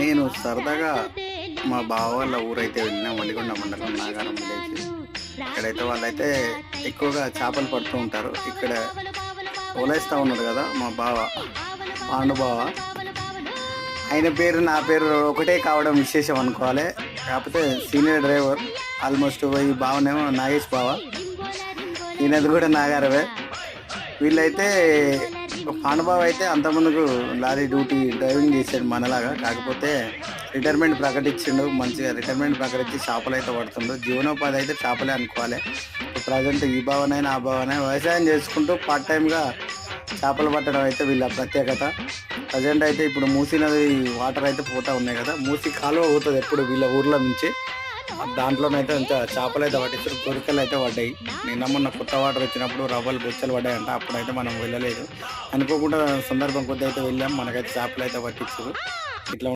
నేను సరదాగా మా బావ వాళ్ళ ఊరైతే వెళ్ళినా వలిగొండ మండలం నాగారం విలేజ్ ఇక్కడైతే వాళ్ళైతే ఎక్కువగా చేపలు పడుతూ ఉంటారు. ఇక్కడ ఓలేస్తా ఉన్నారు కదా మా బావ పాండు బావ. ఆయన పేరు నా పేరు ఒకటే కావడం విశేషం అనుకోవాలి. కాకపోతే సీనియర్ డ్రైవర్ ఆల్మోస్ట్ ఈ బావనేమో నాగేష్ బావ. ఈయనది కూడా నాగారవే వీళ్ళైతే పాండుబాబు అయితే అంతకుముందుకు లారీ డ్యూటీ డ్రైవింగ్ చేశాడు మనలాగా. కాకపోతే రిటైర్మెంట్ ప్రకటించిండు మంచిగా రిటైర్మెంట్ ప్రకటించి చేపలు అయితే పడుతుండు. జీవనోపాధి అయితే చేపలే అనుకోవాలి. ప్రజెంట్ ఈ భావనైనా ఆ భావన వ్యవసాయం చేసుకుంటూ పార్ట్ టైంగా చేపలు పట్టడం అయితే వీళ్ళ ప్రత్యేకత. ప్రజెంట్ అయితే ఇప్పుడు మూసీ నది వాటర్ అయితే పోతా ఉన్నాయి కదా. మూసీ కాలువ పోతుంది ఎప్పుడు వీళ్ళ ఊర్లో నుంచి. దాంట్లోనైతే ఇంకా చేపలు అయితే పట్టిస్తారు గొరికలు అయితే పడ్డాయి. నిన్న మొన్న కొత్త వాటర్ వచ్చినప్పుడు రవ్వలు బొచ్చలు పడ్డాయంట అప్పుడైతే మనం వెళ్ళలేదు. అనుకోకుండా సందర్భం కొద్ది అయితే వెళ్ళాం మనకైతే చేపలు అయితే పట్టించారు. ఇట్లా